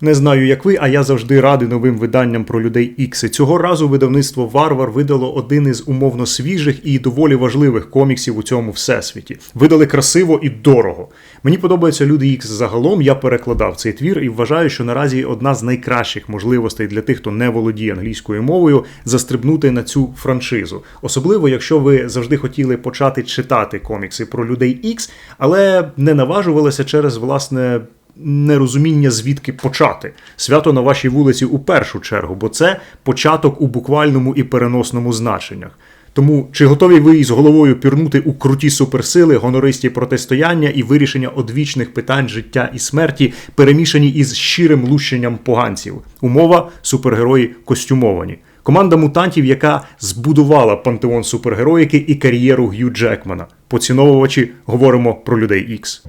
Не знаю, як ви, а я завжди радий новим виданням про людей Ікси. Цього разу видавництво Варвар видало один із умовно свіжих і доволі важливих коміксів у цьому всесвіті. Видали красиво і дорого. Мені подобаються люди Ікс загалом. Я перекладав цей твір і вважаю, що наразі одна з найкращих можливостей для тих, хто не володіє англійською мовою, застрибнути на цю франшизу. Особливо, якщо ви завжди хотіли почати читати комікси про людей Ікс, але не наважувалися через власне нерозуміння, звідки почати. Свято на вашій вулиці у першу чергу, бо це початок у буквальному і переносному значеннях. Тому чи готові ви із головою пірнути у круті суперсили, гонористі протистояння і вирішення одвічних питань життя і смерті, перемішані із щирим лущенням поганців? Умова супергерої костюмовані. Команда мутантів, яка збудувала пантеон супергероїки і кар'єру Г'ю Джекмана. Поціновувачі говоримо про людей Ікс.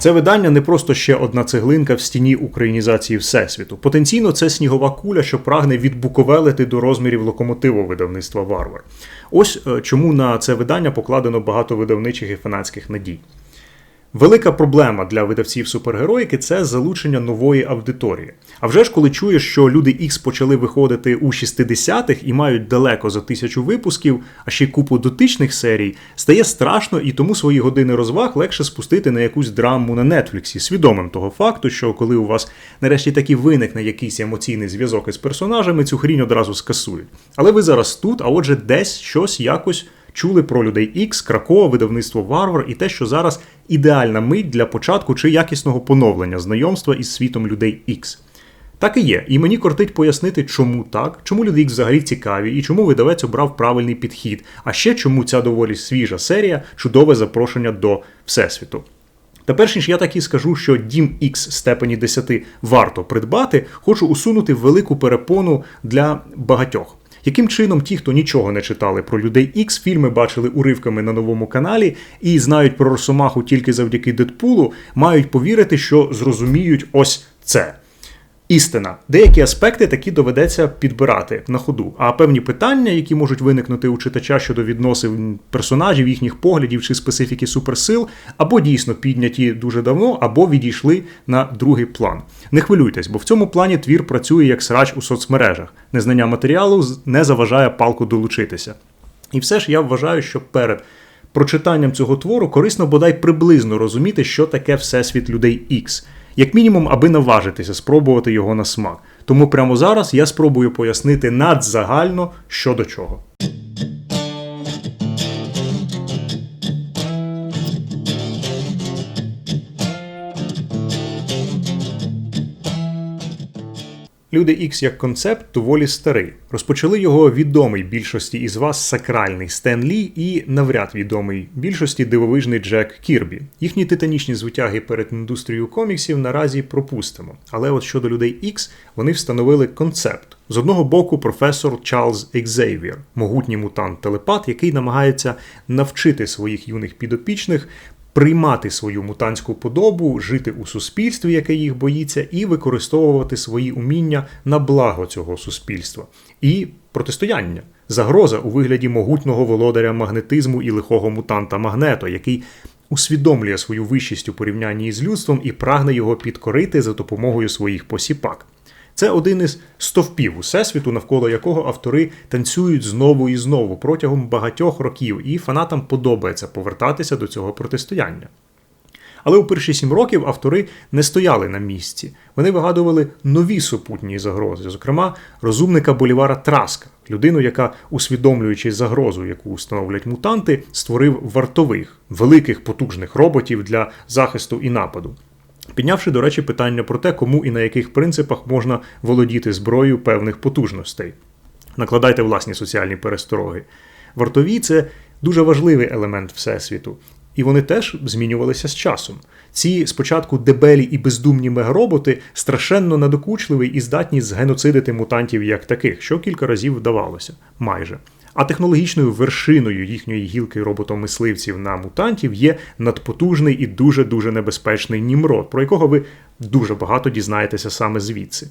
Це видання не просто ще одна цеглинка в стіні українізації Всесвіту. Потенційно це снігова куля, що прагне відбуковелити до розмірів локомотиву видавництва Варвар. Ось е, чому на це видання покладено багато видавничих і фанатських надій. Велика проблема для видавців супергероїки це залучення нової аудиторії. А вже ж коли чуєш, що люди X почали виходити у 60-х і мають далеко за тисячу випусків, а ще й купу дотичних серій, стає страшно і тому свої години розваг легше спустити на якусь драму на Нетфліксі, свідомим того факту, що коли у вас нарешті таки виникне якийсь емоційний зв'язок із персонажами, цю хрінь одразу скасують. Але ви зараз тут, а отже, десь щось якось чули про людей X, Кракова, видавництво Варвар і те, що зараз ідеальна мить для початку чи якісного поновлення знайомства із світом людей X. Так і є, і мені кортить пояснити, чому так, чому люди X взагалі цікаві і чому видавець обрав правильний підхід, а ще чому ця доволі свіжа серія чудове запрошення до Всесвіту. Та перш ніж я так і скажу, що Дім X степені 10 варто придбати, хочу усунути велику перепону для багатьох. Яким чином ті, хто нічого не читали про людей X, фільми бачили уривками на новому каналі і знають про Росомаху тільки завдяки Дедпулу, мають повірити, що зрозуміють ось це. Істина, деякі аспекти такі доведеться підбирати на ходу. А певні питання, які можуть виникнути у читача щодо відносин персонажів, їхніх поглядів чи специфіки суперсил, або дійсно підняті дуже давно, або відійшли на другий план. Не хвилюйтесь, бо в цьому плані твір працює як срач у соцмережах. Незнання матеріалу не заважає палку долучитися. І все ж я вважаю, що перед прочитанням цього твору корисно бодай приблизно розуміти, що таке всесвіт людей X – як мінімум, аби наважитися спробувати його на смак. Тому прямо зараз я спробую пояснити надзагально що до чого. Люди X як концепт доволі старий. Розпочали його відомий більшості із вас сакральний Стен Лі і навряд відомий більшості дивовижний Джек Кірбі. Їхні титанічні звитяги перед індустрією коміксів наразі пропустимо. Але от щодо людей X вони встановили концепт. З одного боку, професор Чарльз Екзейвір, могутній мутант телепат, який намагається навчити своїх юних підопічних приймати свою мутантську подобу, жити у суспільстві, яке їх боїться, і використовувати свої уміння на благо цього суспільства. І протистояння. Загроза у вигляді могутнього володаря магнетизму і лихого мутанта Магнето, який усвідомлює свою вищість у порівнянні із людством і прагне його підкорити за допомогою своїх посіпак. Це один із стовпів усесвіту, навколо якого автори танцюють знову і знову протягом багатьох років, і фанатам подобається повертатися до цього протистояння. Але у перші сім років автори не стояли на місці. Вони вигадували нові супутні загрози, зокрема, розумника Болівара Траска, людину, яка, усвідомлюючи загрозу, яку становлять мутанти, створив вартових, великих потужних роботів для захисту і нападу піднявши, до речі, питання про те, кому і на яких принципах можна володіти зброєю певних потужностей. Накладайте власні соціальні перестороги. Вартові це дуже важливий елемент Всесвіту. І вони теж змінювалися з часом. Ці спочатку дебелі і бездумні мегароботи страшенно надокучливі і здатні згеноцидити мутантів як таких, що кілька разів вдавалося майже. А технологічною вершиною їхньої гілки роботомисливців на мутантів є надпотужний і дуже-дуже небезпечний Німрод, про якого ви дуже багато дізнаєтеся саме звідси.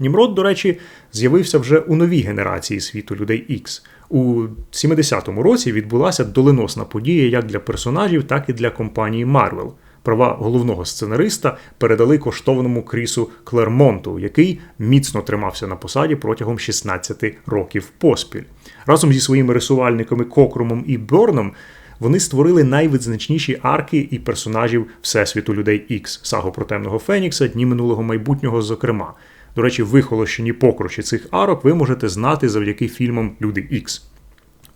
Німрод, до речі, з'явився вже у новій генерації світу людей X. У 70-му році відбулася доленосна подія як для персонажів, так і для компанії Marvel. Права головного сценариста передали коштовному Крісу Клермонту, який міцно тримався на посаді протягом 16 років поспіль. Разом зі своїми рисувальниками Кокрумом і Бьорном вони створили найвизначніші арки і персонажів Всесвіту людей X, сагу про темного Фенікса, дні минулого майбутнього, зокрема. До речі, вихолощені покручі цих арок ви можете знати завдяки фільмам Люди Ікс.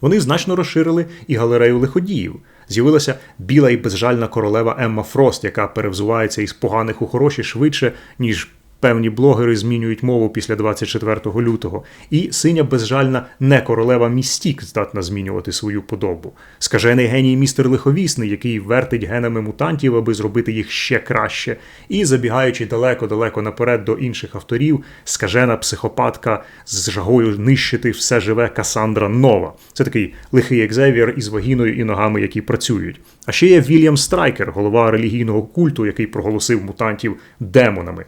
Вони значно розширили і галерею лиходіїв. З'явилася біла і безжальна королева Емма Фрост, яка перевзувається із поганих у хороші швидше, ніж Певні блогери змінюють мову після 24 лютого, і синя безжальна не королева Містік здатна змінювати свою подобу. Скажений геній містер лиховісний, який вертить генами мутантів, аби зробити їх ще краще. І забігаючи далеко-далеко наперед до інших авторів, скажена психопатка з жагою нищити все живе Касандра Нова. Це такий лихий екзевір із вагіною і ногами, які працюють. А ще є Вільям Страйкер, голова релігійного культу, який проголосив мутантів демонами.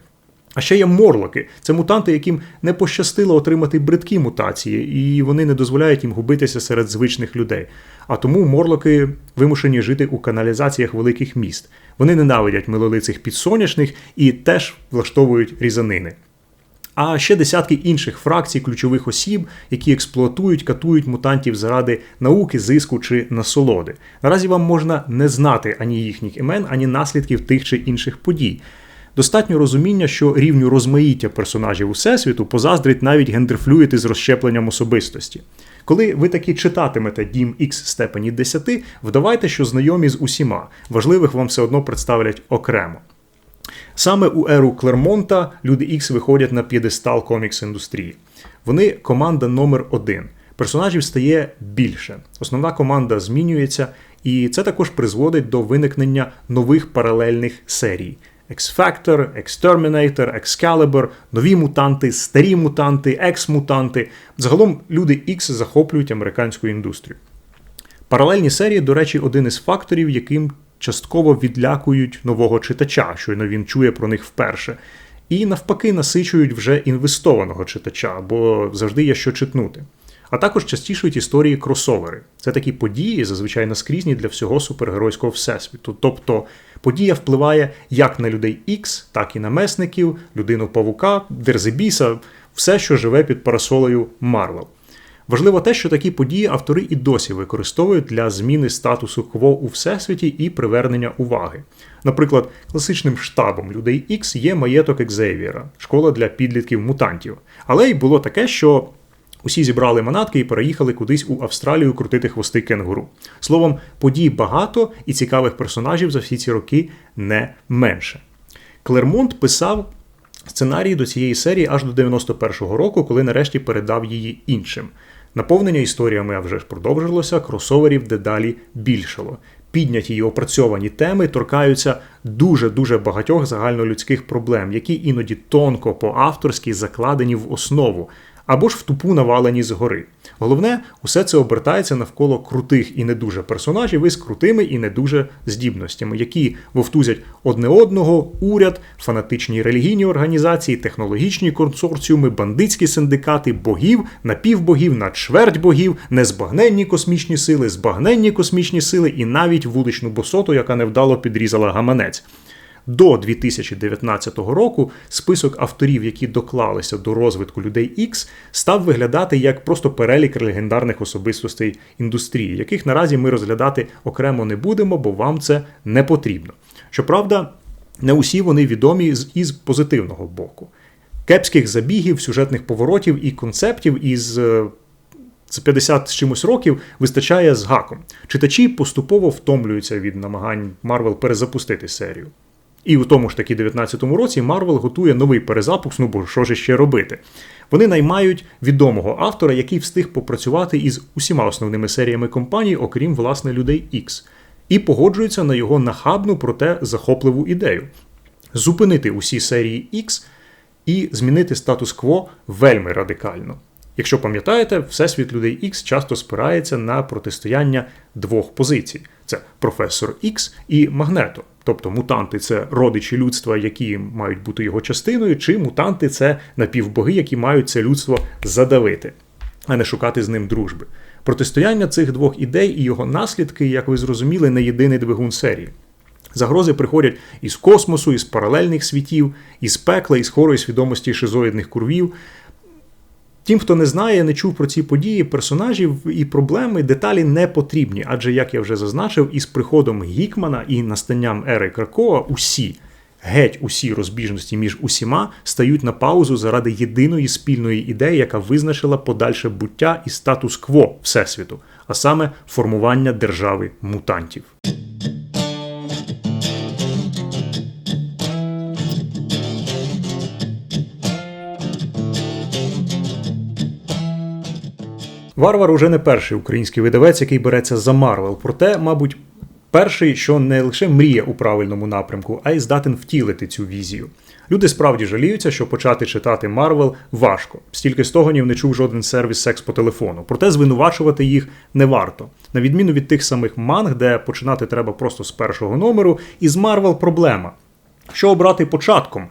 А ще є морлоки. Це мутанти, яким не пощастило отримати бридкі мутації, і вони не дозволяють їм губитися серед звичних людей. А тому морлоки вимушені жити у каналізаціях великих міст. Вони ненавидять милолицих підсонячних і теж влаштовують різанини. А ще десятки інших фракцій ключових осіб, які експлуатують, катують мутантів заради науки, зиску чи насолоди. Наразі вам можна не знати ані їхніх імен, ані наслідків тих чи інших подій. Достатньо розуміння, що рівню розмаїття персонажів Усесвіту позаздрить навіть гендерфлюїти з розщепленням особистості. Коли ви таки читатимете Дім X степені 10, вдавайте, що знайомі з усіма, важливих вам все одно представлять окремо. Саме у еру Клермонта люди X виходять на п'єдестал комікс індустрії. Вони команда номер один. Персонажів стає більше. Основна команда змінюється, і це також призводить до виникнення нових паралельних серій. X-Factor, Exterminator, Excalibur, нові мутанти, старі мутанти, екс-мутанти. Загалом люди X захоплюють американську індустрію. Паралельні серії, до речі, один із факторів, яким частково відлякують нового читача, щойно він чує про них вперше. І навпаки насичують вже інвестованого читача, бо завжди є що читнути. А також частішують історії кросовери. Це такі події, зазвичай наскрізні для всього супергеройського всесвіту. Тобто подія впливає як на людей X, так і на месників, людину павука, Дерзебіса, все, що живе під парасолею Марвел. Важливо те, що такі події автори і досі використовують для зміни статусу кво у всесвіті і привернення уваги. Наприклад, класичним штабом людей X є маєток Екзейвіра, школа для підлітків мутантів. Але й було таке, що Усі зібрали манатки і переїхали кудись у Австралію крутити хвости кенгуру. Словом, подій багато і цікавих персонажів за всі ці роки не менше. Клермонт писав сценарії до цієї серії аж до 91-го року, коли нарешті передав її іншим. Наповнення історіями вже ж продовжилося, кросоверів дедалі більшало. Підняті й опрацьовані теми торкаються дуже-дуже багатьох загальнолюдських проблем, які іноді тонко по авторськи закладені в основу або ж в тупу навалені згори. Головне, усе це обертається навколо крутих і не дуже персонажів із крутими і не дуже здібностями, які вовтузять одне одного, уряд, фанатичні релігійні організації, технологічні консорціуми, бандитські синдикати, богів, напівбогів, на чверть богів, незбагненні космічні сили, збагненні космічні сили і навіть вуличну босоту, яка невдало підрізала гаманець. До 2019 року список авторів, які доклалися до розвитку людей X, став виглядати як просто перелік легендарних особистостей індустрії, яких наразі ми розглядати окремо не будемо, бо вам це не потрібно. Щоправда, не усі вони відомі із позитивного боку. Кепських забігів, сюжетних поворотів і концептів із. Е, з 50 з чимось років вистачає з гаком. Читачі поступово втомлюються від намагань Марвел перезапустити серію. І у тому ж таки 19-му році Марвел готує новий перезапуск, ну бо що ж ще робити. Вони наймають відомого автора, який встиг попрацювати із усіма основними серіями компанії, окрім власне людей X, і погоджуються на його нахабну, проте захопливу ідею зупинити усі серії X і змінити статус-кво вельми радикально. Якщо пам'ятаєте, всесвіт людей X часто спирається на протистояння двох позицій: це професор X і Магнето. Тобто мутанти це родичі людства, які мають бути його частиною, чи мутанти це напівбоги, які мають це людство задавити, а не шукати з ним дружби. Протистояння цих двох ідей і його наслідки, як ви зрозуміли, не єдиний двигун серії. Загрози приходять із космосу, із паралельних світів, із пекла, із хорої свідомості шизоїдних курвів. Тим, хто не знає, не чув про ці події, персонажів і проблеми, деталі не потрібні, адже, як я вже зазначив, із приходом Гікмана і настанням ери Кракоа усі, геть усі розбіжності між усіма стають на паузу заради єдиної спільної ідеї, яка визначила подальше буття і статус-кво Всесвіту, а саме формування держави мутантів. Варвар уже не перший український видавець, який береться за Марвел. Проте, мабуть, перший, що не лише мріє у правильному напрямку, а й здатен втілити цю візію. Люди справді жаліються, що почати читати Марвел важко. Стільки стогонів не чув жоден сервіс секс по телефону. Проте звинувачувати їх не варто. На відміну від тих самих манг, де починати треба просто з першого номеру, із Марвел проблема. Що обрати початком?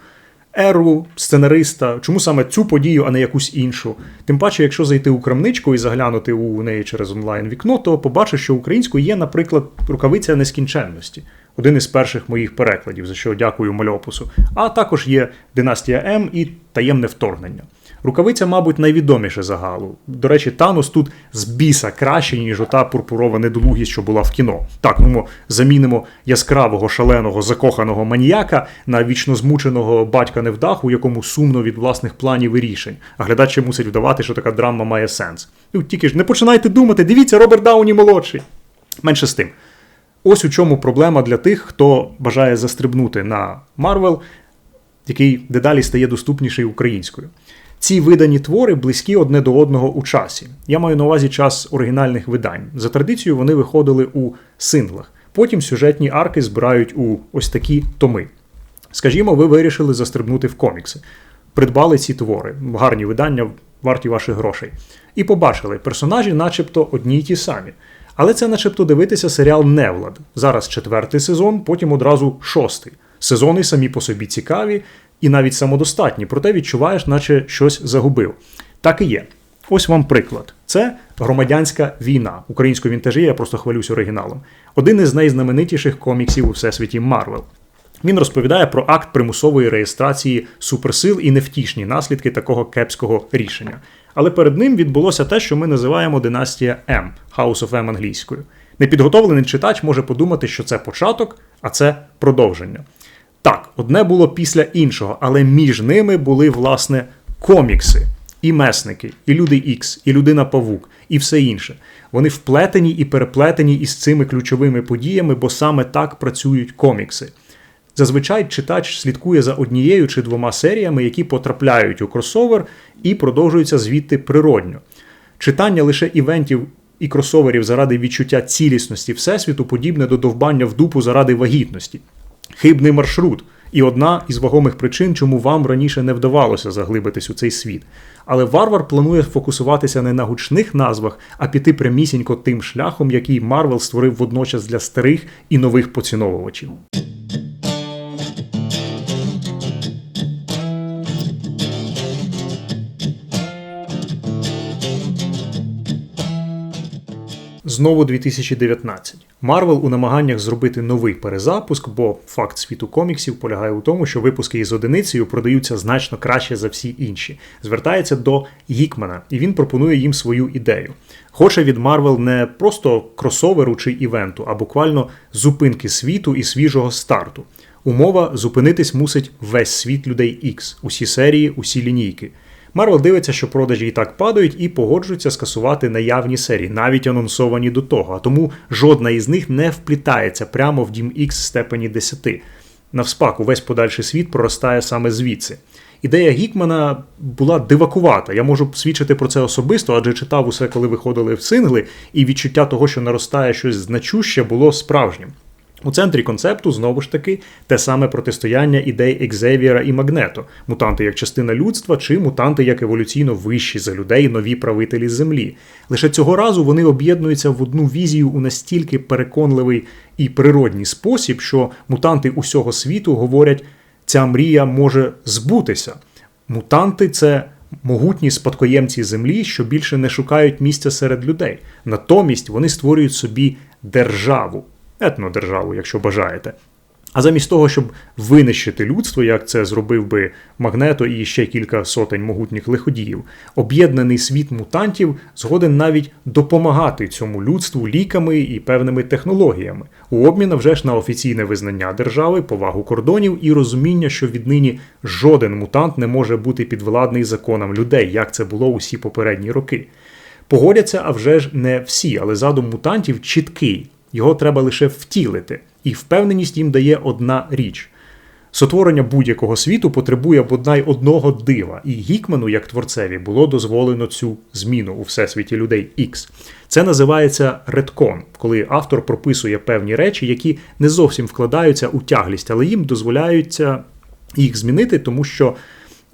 Еру, сценариста, чому саме цю подію, а не якусь іншу. Тим паче, якщо зайти у крамничку і заглянути у неї через онлайн-вікно, то побачиш, що українською є, наприклад, рукавиця нескінченності. Один із перших моїх перекладів, за що дякую мальопусу. А також є Династія М і таємне вторгнення. Рукавиця, мабуть, найвідоміше загалу. До речі, Танос тут з біса краще, ніж ота пурпурова недолугість, що була в кіно. Так, ну замінимо яскравого, шаленого, закоханого маніяка на вічно змученого батька невдаху, якому сумно від власних планів і рішень. А глядач ще мусить вдавати, що така драма має сенс. Ну тільки ж не починайте думати, дивіться, Роберт Дауні молодший. Менше з тим. Ось у чому проблема для тих, хто бажає застрибнути на Марвел, який дедалі стає доступніший українською. Ці видані твори близькі одне до одного у часі. Я маю на увазі час оригінальних видань. За традицією вони виходили у синглах. Потім сюжетні арки збирають у ось такі томи. Скажімо, ви вирішили застрибнути в комікси, придбали ці твори, гарні видання, варті ваших грошей. І побачили, персонажі, начебто, одні й ті самі. Але це, начебто, дивитися серіал Невлад. Зараз четвертий сезон, потім одразу шостий. Сезони самі по собі цікаві, і навіть самодостатні, проте відчуваєш, наче щось загубив. Так і є. Ось вам приклад. Це громадянська війна. Українською вінтажі, я просто хвалюсь оригіналом. Один із найзнаменитіших коміксів у всесвіті Марвел. Він розповідає про акт примусової реєстрації суперсил і невтішні наслідки такого кепського рішення. Але перед ним відбулося те, що ми називаємо династія М House of M англійською. Непідготовлений читач може подумати, що це початок, а це продовження. Так, одне було після іншого, але між ними були, власне, комікси, і месники, і люди Ікс, і людина Павук, і все інше. Вони вплетені і переплетені із цими ключовими подіями, бо саме так працюють комікси. Зазвичай читач слідкує за однією чи двома серіями, які потрапляють у кросовер і продовжуються звідти природньо. Читання лише івентів і кросоверів заради відчуття цілісності Всесвіту подібне до довбання в дупу заради вагітності хибний маршрут і одна із вагомих причин, чому вам раніше не вдавалося заглибитись у цей світ. Але варвар планує фокусуватися не на гучних назвах, а піти прямісінько тим шляхом, який Марвел створив водночас для старих і нових поціновувачів. Знову 2019. Марвел у намаганнях зробити новий перезапуск, бо факт світу коміксів полягає у тому, що випуски із одиницею продаються значно краще за всі інші. Звертається до Гікмана, і він пропонує їм свою ідею. Хоче від Марвел не просто кросоверу чи івенту, а буквально зупинки світу і свіжого старту. Умова зупинитись мусить весь світ людей X, усі серії, усі лінійки. Марвел дивиться, що продажі і так падають, і погоджується скасувати наявні серії, навіть анонсовані до того. А тому жодна із них не вплітається прямо в дім X степені 10. Навспак, увесь подальший світ проростає саме звідси. Ідея Гікмана була дивакувата. Я можу свідчити про це особисто, адже читав усе, коли виходили в сингли, і відчуття того, що наростає щось значуще, було справжнім. У центрі концепту знову ж таки те саме протистояння ідей Екзевіера і Магнето, мутанти як частина людства чи мутанти як еволюційно вищі за людей, нові правителі землі. Лише цього разу вони об'єднуються в одну візію у настільки переконливий і природній спосіб, що мутанти усього світу говорять, ця мрія може збутися. Мутанти це могутні спадкоємці землі, що більше не шукають місця серед людей. Натомість вони створюють собі державу, етнодержаву, якщо бажаєте. А замість того, щоб винищити людство, як це зробив би Магнето і ще кілька сотень могутніх лиходіїв, об'єднаний світ мутантів згоден навіть допомагати цьому людству ліками і певними технологіями, у обмін вже ж на офіційне визнання держави, повагу кордонів і розуміння, що віднині жоден мутант не може бути підвладний законам людей, як це було усі попередні роки. Погодяться, а вже ж не всі, але задум мутантів чіткий. Його треба лише втілити, і впевненість їм дає одна річ. Сотворення будь-якого світу потребує бодай одного дива, і Гікману, як творцеві, було дозволено цю зміну у всесвіті людей X. Це називається редкон, коли автор прописує певні речі, які не зовсім вкладаються у тяглість, але їм дозволяються їх змінити, тому що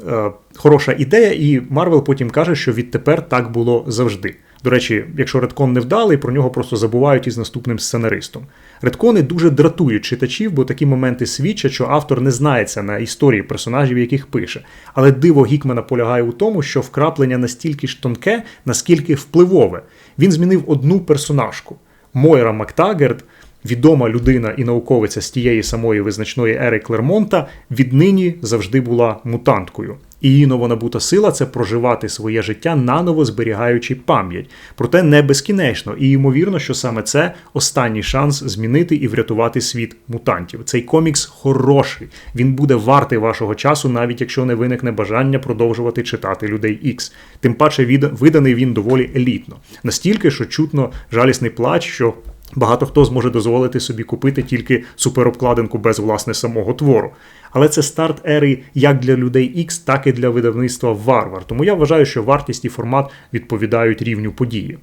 е, хороша ідея, і Марвел потім каже, що відтепер так було завжди. До речі, якщо редкон не вдалий, про нього просто забувають із наступним сценаристом. Редкони дуже дратують читачів, бо такі моменти свідчать, що автор не знається на історії персонажів, яких пише. Але диво Гікмана полягає у тому, що вкраплення настільки ж тонке, наскільки впливове. Він змінив одну персонажку. Мойра Мактагерт, відома людина і науковиця з тієї самої визначної ери Клермонта, віднині завжди була мутанткою. І її новонабута сила це проживати своє життя наново зберігаючи пам'ять. Проте не безкінечно, і ймовірно, що саме це останній шанс змінити і врятувати світ мутантів. Цей комікс хороший. Він буде вартий вашого часу, навіть якщо не виникне бажання продовжувати читати людей X. Тим паче виданий він доволі елітно. Настільки, що чутно жалісний плач, що. Багато хто зможе дозволити собі купити тільки суперобкладинку без власне самого твору. Але це старт ери як для людей X, так і для видавництва Варвар. Тому я вважаю, що вартість і формат відповідають рівню події.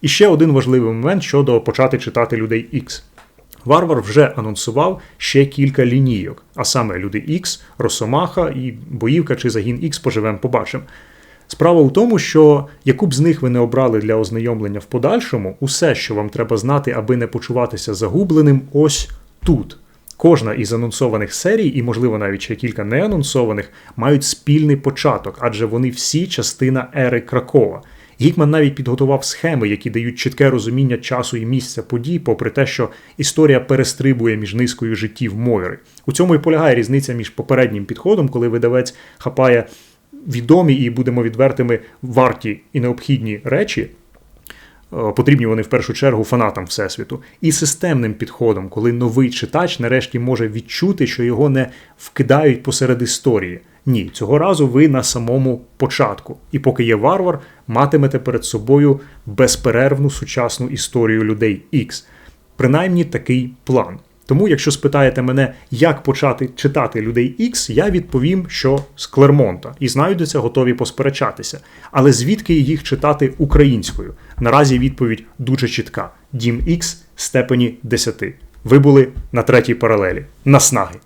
І ще один важливий момент щодо почати читати людей X. Варвар вже анонсував ще кілька лінійок, а саме Люди X, Росомаха і Боївка чи Загін X поживемо побачимо. Справа у тому, що яку б з них ви не обрали для ознайомлення в подальшому, усе, що вам треба знати, аби не почуватися загубленим, ось тут. Кожна із анонсованих серій, і, можливо, навіть ще кілька неанонсованих, мають спільний початок, адже вони всі частина ери Кракова. Гікман навіть підготував схеми, які дають чітке розуміння часу і місця подій, попри те, що історія перестрибує між низкою життів Мойри. У цьому і полягає різниця між попереднім підходом, коли видавець хапає відомі і будемо відвертими варті і необхідні речі. Потрібні вони в першу чергу фанатам Всесвіту, і системним підходом, коли новий читач нарешті може відчути, що його не вкидають посеред історії. Ні, цього разу ви на самому початку. І поки є варвар, матимете перед собою безперервну сучасну історію людей X. Принаймні такий план. Тому, якщо спитаєте мене, як почати читати людей X, я відповім, що з Клермонта, і знайдуться готові посперечатися. Але звідки їх читати українською? Наразі відповідь дуже чітка: Дім X степені 10. Ви були на третій паралелі. Наснаги.